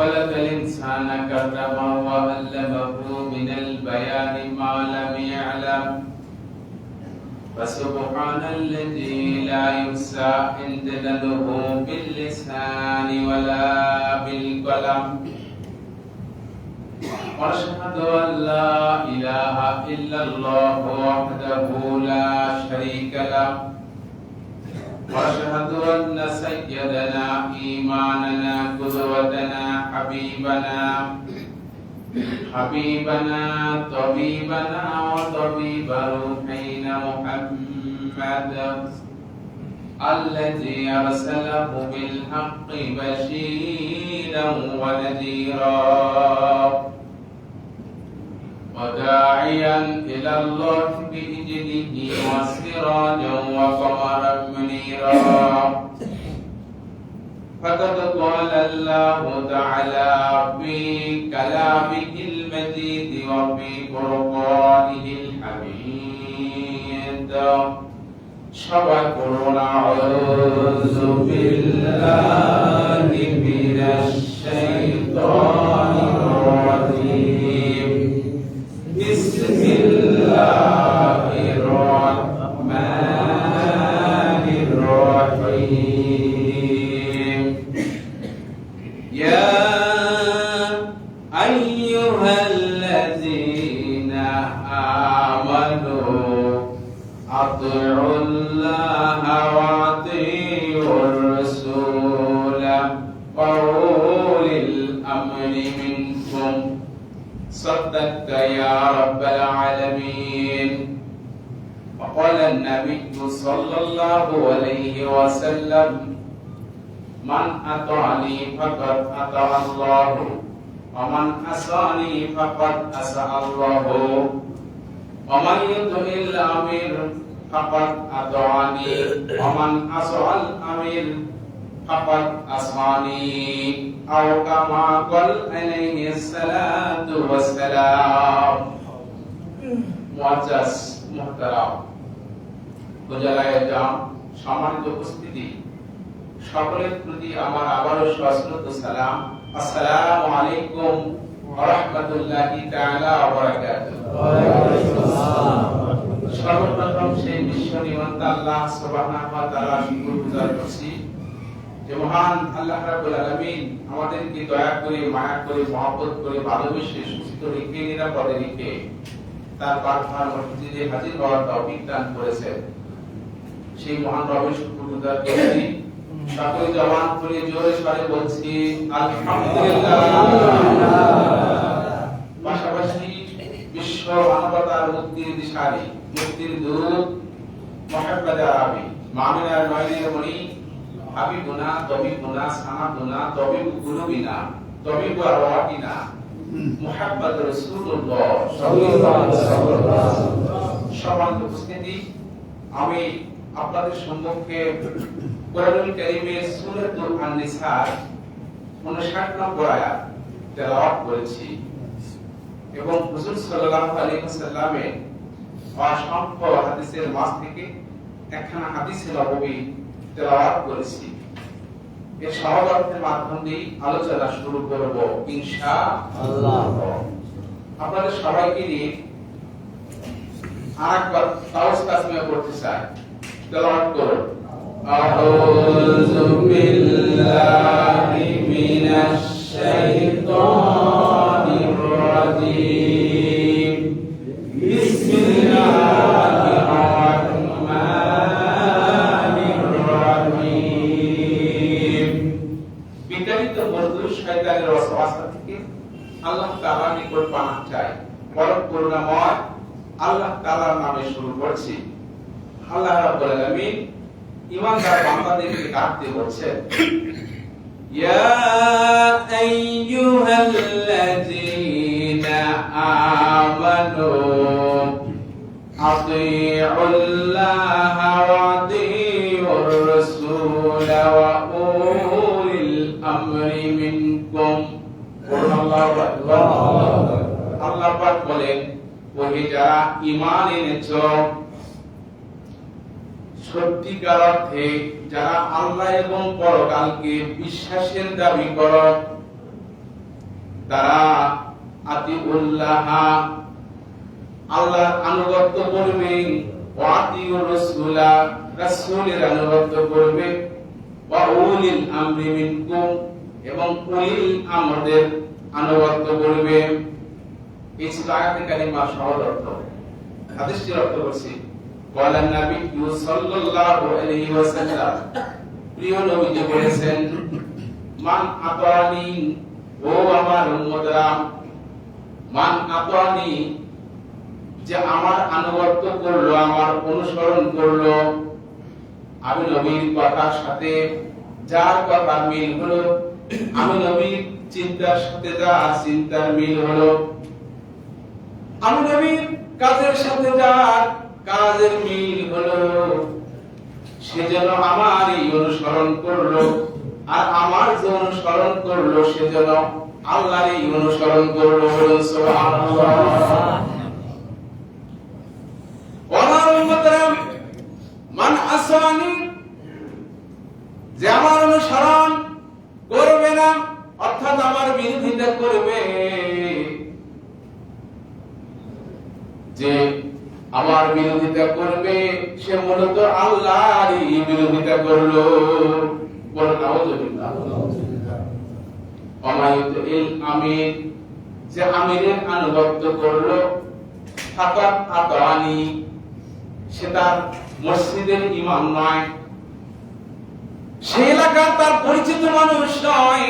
خلق الإنسان كرمه وعلمه من البيان ما لم يعلم. فسبحان الذي لا يحصى امتنانه باللسان ولا بالقلم. وأشهد أن لا إله إلا الله وحده لا شريك له. وأشهد أن سيدنا إيماننا قدوتنا حبيبنا حبيبنا طبيبنا وطبيب روحنا محمد الذي أرسله بالحق بشيرا ونذيرا. وداعيا إلى الله بإذنه وسراجا وقمرا منيرا. فقد قال الله تعالى في كلامه المجيد وفي قرآنه الحميد. شبكر أعوذ بالله من الشيطان. صدقت يا رب العالمين. وقال النبي صلى الله عليه وسلم من أطعني فقد أطاع الله ومن أساني فقد أساء الله ومن يطع الأمير فقد أطاعني ومن أساء الأمير فقد أساني أو كما قال عليه الصلاة والسلام মুআজ্জাজ মুহতারাম গোজালায় জাম সম্মানিত উপস্থিতি সকলের প্রতি আমার আবারও সশ্রদ্ধ সালাম আসসালামু আলাইকুম ওয়া রাহমাতুল্লাহি তাআলা ওয়া বারাকাতুহু সর্বপ্রথম সেই বিশ্ব নিমন্তা আল্লাহ সুবহানাহু ওয়া তাআলা শুকরগুজার করছি যে মহান আল্লাহ রাব্বুল আলামিন আমাদেরকে দয়া করে, মায়া করে, মহব্বত করে, ভালোবেসে সুস্থ রেখে, নিরাপদে রেখে তার প্রার্থনার মসজিদে হাজির হওয়ার তৌফিক দান করেছেন। সেই মহান রবের শুকরগুজার করছি। সকলে জবান করে জোরে সরে বলছি, আলহামদুলিল্লাহ। পাশাপাশি বিশ্ব মানবতার মুক্তির দিশারি, মুক্তির দূত মোহাম্মদ আরবি মামিনার নয়নের মণি হাবিবুনা তবিবুনা সামাদুনা তবিবু কুলুবিনা তবিবু আরওয়াহিনা মুহাম্মদ রাসূলুল্লাহ সাল্লাল্লাহু আলাইহি ওয়াসাল্লাম। আমি আপনাদের সম্মুখে কোরআনুল কারীমের সূরাতুল আন-নিসা 59 নম্বর আয়াত তেলাওয়াত করেছি। এবং হুজুর সাল্লাল্লাহু আলাইহি ওয়াসাল্লামের অসংখ্য হাদিসের মাঝ থেকে একখানা হাদিসে নববী তেলাওয়াত করেছি এই সমাবর্তের মাধ্যম দিয়ে আলোচনা শুরু করব ইনশাআল্লাহ আপনাদের সবাইকে নিয়ে আরেকবার তাওস তাসমিয়া করতে চাই। তেলাওয়াত করুন। আউযু বিল্লাহি মিনাশ শাইতানির রাজীম। ওয়াসওয়াসা থেকে আল্লাহ তাআলার নিকট পানাহ চাই। পরম করুণাময় আল্লাহ নামে শুরু করছি। আল্লাহ রাব্বুল আলামিন ইমানদার বান্দাদেরকে বলছেন, ইয়া আইয়ুহাল্লাযীনা আমানু ওয়া আতিউর রাসূল ওয়া আল্লাহু পাক বলেন ওহে যারা ঈমান সত্যিকার অর্থে যারা আল্লাহ এবং পরকালকে বিশ্বাসের দাবি কর, তারা আতিউল্লাহ, আল্লাহর আনুগত্য করবে রাসূলের আনুগত্য করবে। ওয়া উলিল আমরি মিনকুম, এবং উলিল আমরদের আনুগত্য করবে। কালিমা সহজ অর্থ। হাদিসটির অর্থ নবী আলাইহি ওয়াসাল্লাম, প্রিয় বলেছেন, মান আতানি, ও আমার উম্মতরা, মান আতানি, যে আমার আনুগত্য করল, আমার অনুসরণ করল, আমি নবীর কথার সাথে যার কথা মিল হলো, আমি নবীর চিন্তার সাথে যা, চিন্তার মিল হলো। আমি কাজের সাথে যার কাজের মিল হলো। সে যেন আমার অনুসরণ করল, আর আমার যে অনুসরণ করল, সে যেন আল্লাহর এই অনুসরণ করল মান আসানি যে আমার অর্থাৎ আমার বিরোধিতা করবে। যে আমার বিরোধিতা করবে, সে মূলত আল্লাহরই বিরোধিতা করল। যে আমিরের আনুগত্য করল আতানি সে তার মসজিদের ইমাম নয়। সে এলাকার তার পরিচিত মানুষ নয়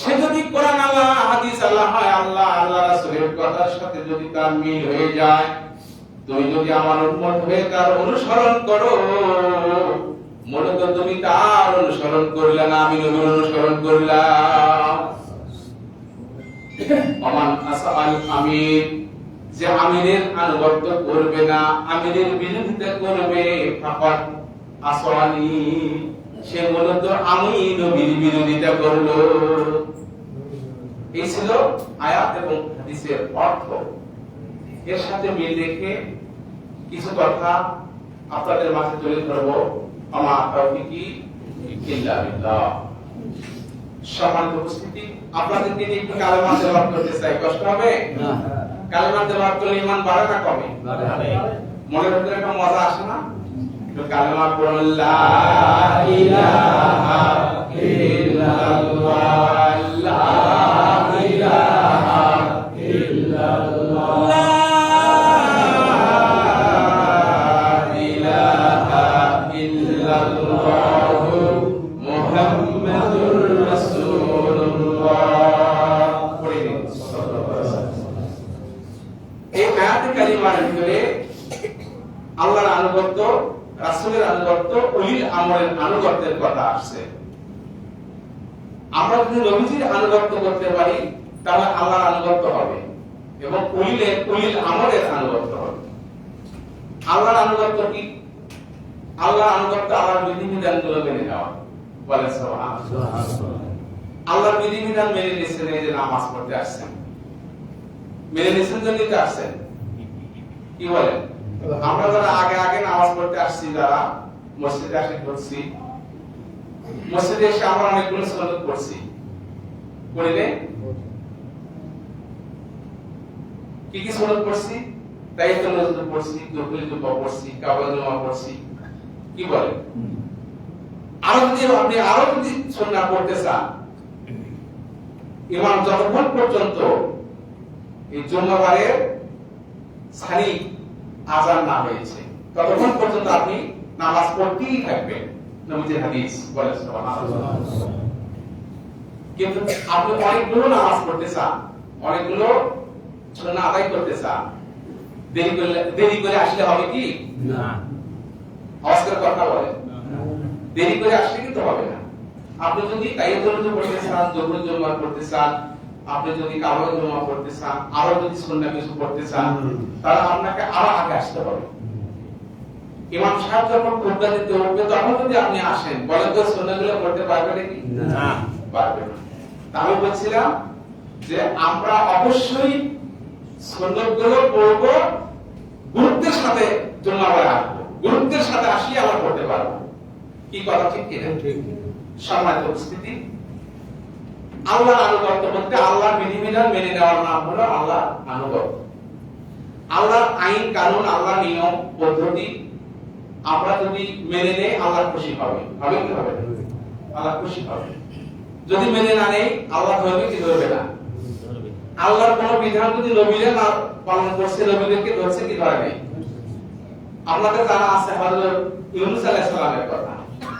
সে যদি কোরআন আল্লাহ হাদিস আল্লাহ হয়, আল্লাহ আল্লাহ রাসূলের কথার সাথে যদি তার মিল হয়ে যায়, তুমি যদি আমার উম্মত হয়ে তার অনুসরণ করো মূলত তুমি তার অনুসরণ করলে না, আমি নবীর অনুসরণ করলাম। অমান আসাল আমির, যে আমিরের আনুগত্য করবে না, আমিরের বিরোধিতা করবে ফাকাত আসওয়ানি সে মূলত আমি নবীর বিরোধিতা করল। এই ছিল আয়াত এবং হাদিসের অর্থ। এর সাথে মিল রেখে কিছু কথা আপনাদের মাঝে তুলে ধরবো। আমার তৌফিকি ইল্লা বিল্লাহ। সম্মানিত উপস্থিতি আপনাদেরকে নিয়ে একটু কালেমা তেলাওয়াত করতে চাই। কষ্ট হবে? কালেমা তেলাওয়াত করলে বাড়ে না কমে? মনের ভিতরে একটা মজা আসে না? একটু কালেমা পড়ুন লা ইলাহা ইল্লাল্লাহ। আল্লাহর আমরা যদি নবীজির করতে পারি, তাহলে আল্লাহর আনুগত্য হবে এবং উলিলের উলিল আমরের আনুগত্য হবে। আল্লাহর আনুগত্য কি? আল্লাহর আনুগত্য আল্লাহর বিধিবিধানগুলো মেনে নেওয়া। বলে সুবহানাল্লাহ আল্লাহর বিধিবিধান মেনে নিয়েছেন এই যে নামাজ পড়তে আসছেন। মেনে নিয়েছেন জন্যই তো আসছেন? কি বলেন? আমরা যারা আগে আগে নামাজ পড়তে আসছি, যারা মসজিদে আসে করছি মসজিদে এসে আমরা অনেকগুলো সুন্নত পড়ছি। পড়িলে কি কি সুন্নত পড়ছি? তাই তো পড়ছি দুপুরি দুপা পড়ছি, কাবা জমা পড়ছি। কি বলে আরও যদি আপনি আরও যদি চান ইমাম যতক্ষণ পর্যন্ত এই জুম্মাবারের সানি আজান না হয়েছে ততক্ষণ পর্যন্ত আপনি নামাজ পড়তেই থাকবেন নবীজির হাদিস বলে কিন্তু আপনি অনেকগুলো নামাজ পড়তে চান অনেকগুলো সুন্নাহ আদায় করতে চান দেরি করলে দেরি করে আসলে হবে কি? না। আওয়াজ করে কথা বলে। দেরি করে আসলে কিন্তু হবে না। আপনি যদি তাইয়াতুল পড়তে চান জোহর জমা পড়তে চান আপনি যদি কাবা জমা পড়তে চান আরও যদি সুন্নাহ কিছু পড়তে চান তাহলে আপনাকে আরও আগে আসতে হবে। ইমাম সাহেব যখন খুতবা দিতে উঠবে তখন যদি আপনি আসেন বলেন তো সুন্নাহগুলো পড়তে পারবে নাকি? না। পারবে না। আমি বলছিলাম যে আমরা অবশ্যই সুন্নতগুলো পড়ব গুরুত্বের সাথে জমাবার আসব গুরুত্বের সাথে আসলে আমরা পড়তে পারব। কি কথা ঠিক কিনা? আনুগত্য বলতে বিধিবিধান মেনে নেওয়ার নাম হলো আল্লাহ আনুগত্য। আইন, কানুন, আল্লাহর নিয়ম, পদ্ধতি আমরা যদি মেনে নেই, আল্লাহ খুশি হবে কি হবে আল্লাহ খুশি যদি মেনে না নেই, আল্লাহ ধরবে কি ধরবে না? আল্লাহর কোন বিধান যদি নবীরা না পালন করছে নবীদেরকে ধরছে, কি ধরে আপনাদের জানা আছে হযরত আলাইহিস সালামের কথা।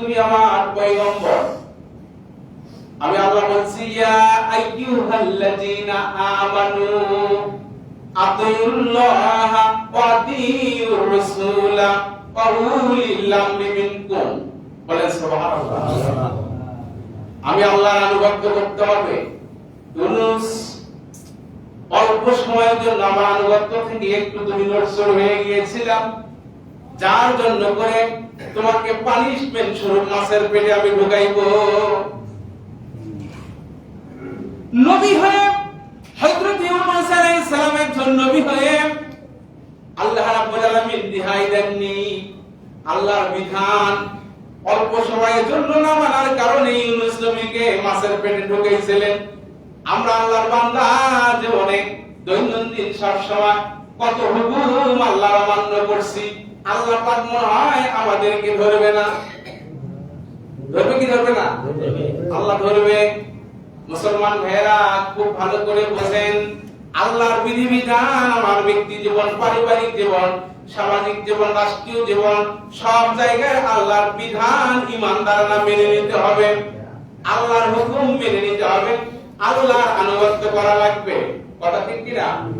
তুমি আমার পয়গম্বর। আমি আল্লাহ বলছি, ইয়া আইয়ুহাল্লাযীনা আমানু আতিউল্লাহ ওয়া আতিউর রাসূলা ওয়া উলিল মিনকুম। বলেন, সুবহানাল্লাহ। আমি আল্লাহর আনুগত্য করতে হবে। ইউনূস, অল্প সময়ের জন্য আমার আনুগত্য থেকে একটু তুমি নড়চড় হয়ে গিয়েছিলাম। যার জন্য করে তোমাকে পানিশমেন্ট স্বরূপ মাছের পেটে আমি ঢুকাইবো। নবী হয়ে, হযরত ইউনূস আলাইহিস সালাম একজন নবী হয়ে আল্লাহ রাব্বুল আলামিন দিহাই দেননি। আল্লাহর বিধান অল্প সময়ের জন্য না মানার কারণে ইউনূস নবীকে মাছের পেটে ঢুকাইছিলেন। আমরা আল্লাহর বান্দা যে অনেক দৈনন্দিন সব সময় কত হুকুম আল্লাহর অমান্য করছি। আল্লাহ পাক মনে হয় আমাদেরকে ধরবে না। ধরবে কি ধরবে না? আল্লাহ ধরবে। মুসলমান ভাইয়েরা খুব ভালো করে বোঝেন আল্লাহর বিধিবিধান আমার ব্যক্তি জীবন পারিবারিক জীবন সামাজিক জীবন রাষ্ট্রীয় জীবন সব জায়গায় আল্লাহর বিধান ইমানদাররা মেনে নিতে হবে। আল্লাহর হুকুম মেনে নিতে হবে। আল্লাহর আনুগত্য করা লাগবে। কথা ঠিক কিনা?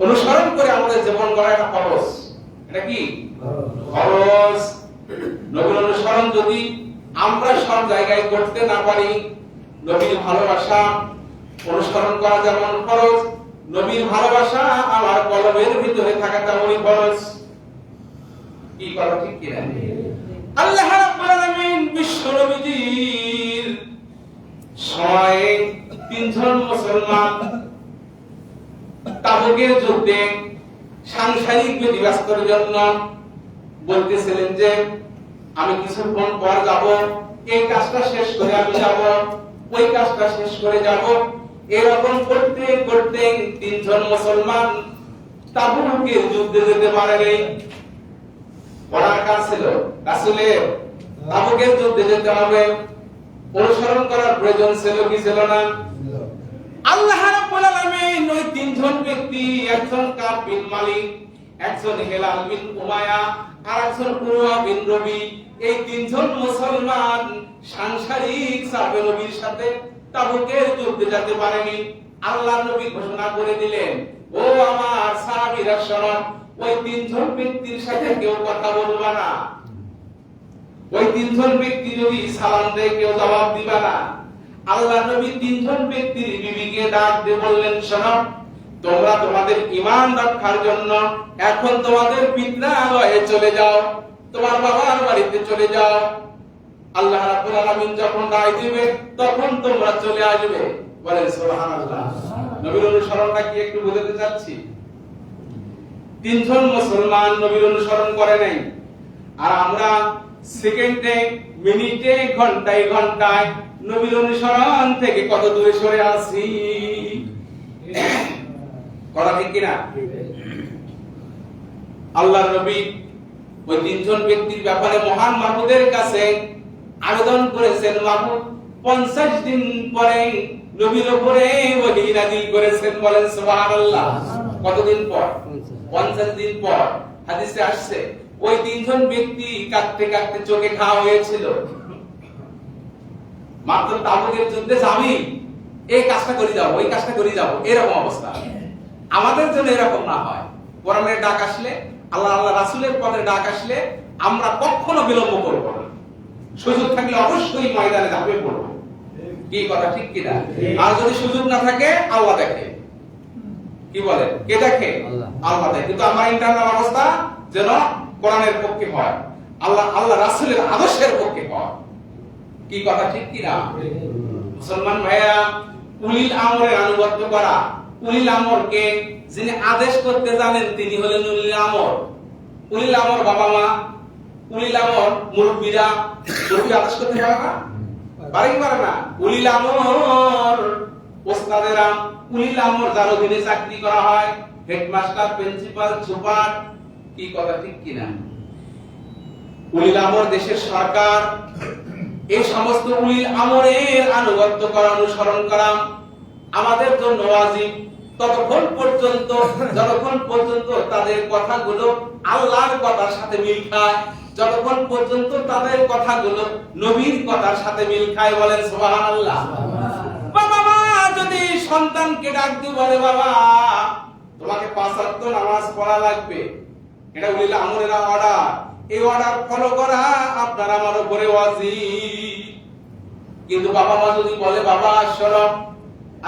অনুসরণ করে আমাদের জীবন গড়া এটা ফরজ। এটা কি? খরচ নবীর অনুসরণ যদি আমরা সব জায়গায় করতে না পারি, নবীর ভালোবাসা অনুসরণ করা যেমন খরচ নবীর ভালোবাসা আমার কলমের ভিতরে থাকা তেমনই খরচ কি কথা ঠিক কি না আল্লাহ রাব্বুল বিশ্ব নবীজির সময়ে তিনজন মুসলমান তাবুকের সাংসারিক জন্য বলতেছিলেন যে, আমি কিছুক্ষণ পর যাব, এই কাজটা শেষ করে আমি যাব, ওই কাজটা শেষ করে যাব। এরকম করতে করতে তিনজন মুসলমান যুদ্ধে যেতে পারেনি। কাজ ছিল? রাসূলের। তাবুকের যুদ্ধে যেতে হবে। অনুসরণ করার প্রয়োজন ছিল কি ছিল না? আল্লাহ নবী ঘোষণা করে দিলেন, ও আমার সাহাবীরা, শোনো, ওই তিনজন ব্যক্তির সাথে কেউ কথা বলবা না। ওই তিনজন ব্যক্তি যদি সালাম দেয়, কেউ জবাব দিবা না। আল্লাহ নবী তিনজন ব্যক্তির বিবিকে ডাক দিয়ে বললেন, শোনো, তোমরা তোমাদের ঈমান রক্ষার জন্য এখন তোমাদের পিতৃালয়ে চলে যাও, তোমার বাবার বাড়িতে চলে যাও। আল্লাহ রাব্বুল আলামিন যখন রায় দিবে, তখন তোমরা চলে আসবে। বলেন, সুবহানাল্লাহ। নবীর অনুসরণটা কি একটু বুঝাতে চাচ্ছি? তিনজন মুসলমান নবীর অনুসরণ করে নাই। আর আমরা সেকেন্ডে মিনিটে ঘন্টায় ঘন্টায় নবীর অনুসরণ থেকে কত দূরে সরে আসি? কথা ঠিক কিনা? আল্লাহ নবী ওই তিনজন ব্যক্তির ব্যাপারে মহান মাহমুদের কাছে আবেদন করেছেন মাহমুদ পঞ্চাশ দিন পরে নবীর উপরে ওহী নাযিল করেছেন। বলেন সুবহানাল্লাহ। কতদিন পর? পঞ্চাশ। দিন পর। হাদিসে আসছে ওই তিনজন ব্যক্তি কাঁদতে কাঁদতে চোখে খাওয়া হয়েছিল। মাত্র তাবুকের যুদ্ধে যাবি এই কাজটা করে যাব ওই কাজটা করে যাব এরকম অবস্থা। আমাদের জন্য এরকম না হয়। কোরআনের ডাক আসলে আল্লাহ আল্লাহ রাসূলের পদের ডাক আসলে আমরা কখনো বিলম্ব করব না। সুযোগ থাকলে অবশ্যই ময়দানে ঝাঁপিয়ে পড়ব। কি কথা ঠিক কিনা আর যদি সুযোগ না থাকে আল্লাহ দেখে। কি বলে? কে দেখে? আল্লাহ। আল্লাহ দেখে। কিন্তু আমার ইন্টারনাল অবস্থা যেন কোরআনের পক্ষে হয় আল্লাহ আল্লাহ রাসুলের আদর্শের পক্ষে হয়। কি কথা? ঠিক কিনা মুসলমান ভাইয়া উলিল আমরের আনুগত্য করা। উলিল আমরকে যিনি আদেশ করতে জানেন, তিনি হলেন উলিল আমর। উলিল আমর বাবা মা, উলিল আমর মুরব্বীরা মুরব্বী আদেশ করতে পারে না? পারে কি পারে না। উলিল আমর, ওস্তাদেরা, উলিল আমর যার অধীনে চাকরি করা হয়, হেডমাস্টার, প্রিন্সিপাল, সুপার, কি কথা? ঠিক কিনা উলিল আমর দেশের সরকার এই সমস্ত উলিল আমরের আনুগত্য করা অনুসরণ করা আমাদের জন্য ওয়াজিব। ততক্ষণ পর্যন্ত যতক্ষণ পর্যন্ত তাদের কথাগুলো আল্লাহর কথার সাথে মিল খায় যতক্ষণ পর্যন্ত তাদের কথাগুলো নবীর কথার সাথে মিল খায় বলেন সুবহানাল্লাহ। বাবা যদি সন্তানকে ডাক দিয়ে বলে বাবা তোমাকে পাঁচ নামাজ পড়া লাগবে। এটা উলিল আমরের অর্ডার এই অর্ডার ফলো করা আপনার আমার উপরে ওয়াজিব কিন্তু বাবা মা যদি বলে বাবা শোনো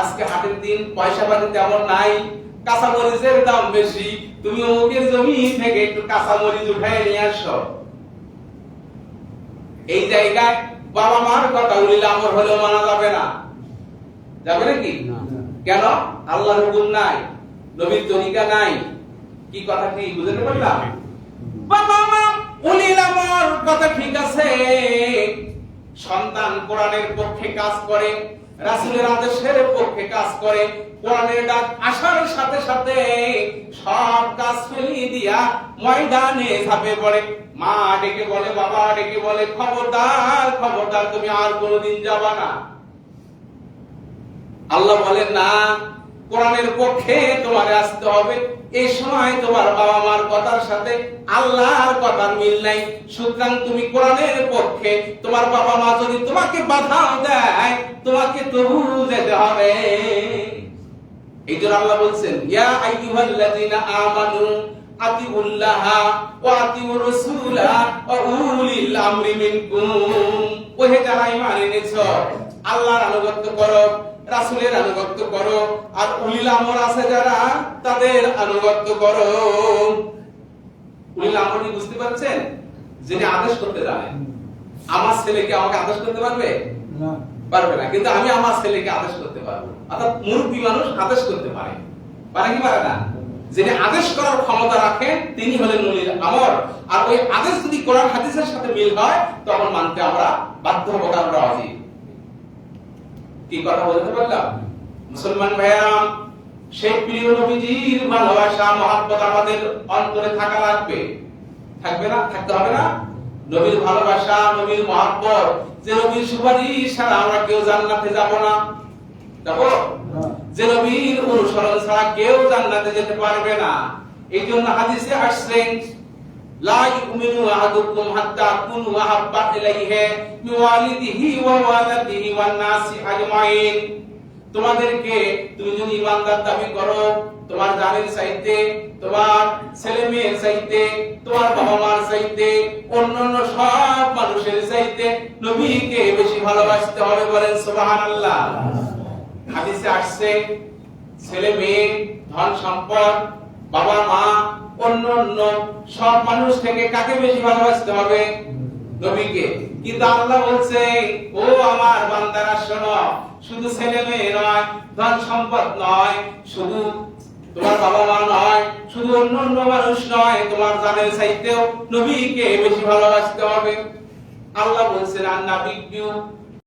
আজকে হাটের দিন পয়সা পাতি তেমন নাই কাঁচা মরিচের দাম বেশি তুমি অমুকের জমি থেকে একটু কাঁচা মরিচ নিয়ে আসো। এই জায়গায় বাবা মার কথা উলিল আমর হলেও মানা যাবে না। যাবে নাকি? কেন? আল্লাহর হুকুম নাই নবীর তরিকা নাই। কি কথা কি? বুঝতে পারলাম? বাবা উলিল আমর কথা ঠিক আছে। সন্তান কোরআনের পক্ষে কাজ করে, রাসূলের আদেশের পক্ষে কাজ করে, কোরআনের ডাক আসার সাথে সাথে সব কাজ ফেলিয়ে দিয়া ময়দানে ঝাঁপে পড়ে। মা ডেকে বলে, বাবা ডেকে বলে, খবরদার খবরদার, তুমি আর কোনোদিন যাবা না। আল্লাহ বলেন, না কোরআনের পক্ষে তোমার আসতে হবে। এই সময় তোমার বাবা মার কথার সাথে আল্লাহর কথার মিল নাই। সুতরাং তুমি কোরআনের পক্ষে তোমার বাবা মা যদি তোমাকে বাধা দেয়, তোমাকে তবু যেতে হবে। এই জন্য আল্লাহ বলছেন, ইয়া আইয়ুহাল্লাযীনা আমানু আতিউল্লাহ ওয়া আতিউর রাসূলা ওয়া উলিল আমরি মিনকুম। ওহে যারা ঈমান এনেছো আল্লাহর আনুগত্য করো রাসূলের আনুগত্য করো আর উলিল আমর আছে যারা তাদের আনুগত্য করো। উলিল আমর বুঝতে পারছেন? যিনি আদেশ করতে জানেন আমার ছেলেকে আমাকে আদেশ করতে পারবে? পারবে না। কিন্তু আমি আমার ছেলেকে আদেশ করতে পারব। অর্থাৎ মুরব্বী মানুষ আদেশ করতে পারে। পারে কি পারে না? যিনি আদেশ করার ক্ষমতা রাখেন, তিনি হলেন মুলির আমর। আর ওই আদেশ যদি কোরআন হাদিসের সাথে মিল হয়, তখন মানতে আমরা বাধ্য হব আমরা অজিব কি কথা বলতে পারলাম? মুসলমান ভাইয়া সেই প্রিয় নবীজির ভালোবাসা, মহাব্বত আমাদের অন্তরে থাকা লাগবে। থাকবে না? থাকতে হবে না? নবীর ভালোবাসা, নবীর মহাব্বত, যে নবীর সুপারিশ ছাড়া আমরা কেউ জান্নাতে যাব না। দেখো যে নবীর অনুসরণ ছাড়া কেউ জান্নাতে যেতে পারবে না। এই জন্য হাদিসে আসছেন আহাদুকুম হাত্তা কুনু আহাব্বা ইলাইহি মিন ওয়ালিদিহি ওয়া ওয়ালাদিহি ওয়ান নাসি আজমাইন। তোমাদেরকে তুমি যদি ইমানদার দাবি করো, তোমার জানের চাইতে, তোমার ছেলে মেয়ের চাইতে, তোমার বাবা মার চাইতে, অন্যান্য সব মানুষের চাইতে নবীকে বেশি ভালোবাসতে হবে বলেন সুবহানাল্লাহ। হাদিসে আসছে, ছেলে, মেয়ে, ধন সম্পদ, বাবা, মা, অন্য অন্য, সব মানুষ থেকে কাকে বেশি ভালোবাসতে হবে? নবীকে। কিন্তু আল্লাহ বলছে, ও আমার বান্দারা, শোনো, শুধু ছেলে, মেয়ে নয়, ধন সম্পদ নয়, শুধু তোমার বাবা মা নয়, শুধু অন্য অন্য মানুষ নয়, তোমার জানের চাইতেও নবীকে বেশি ভালোবাসতে হবে। আল্লাহ বলছেন আন্না বিজ্ঞু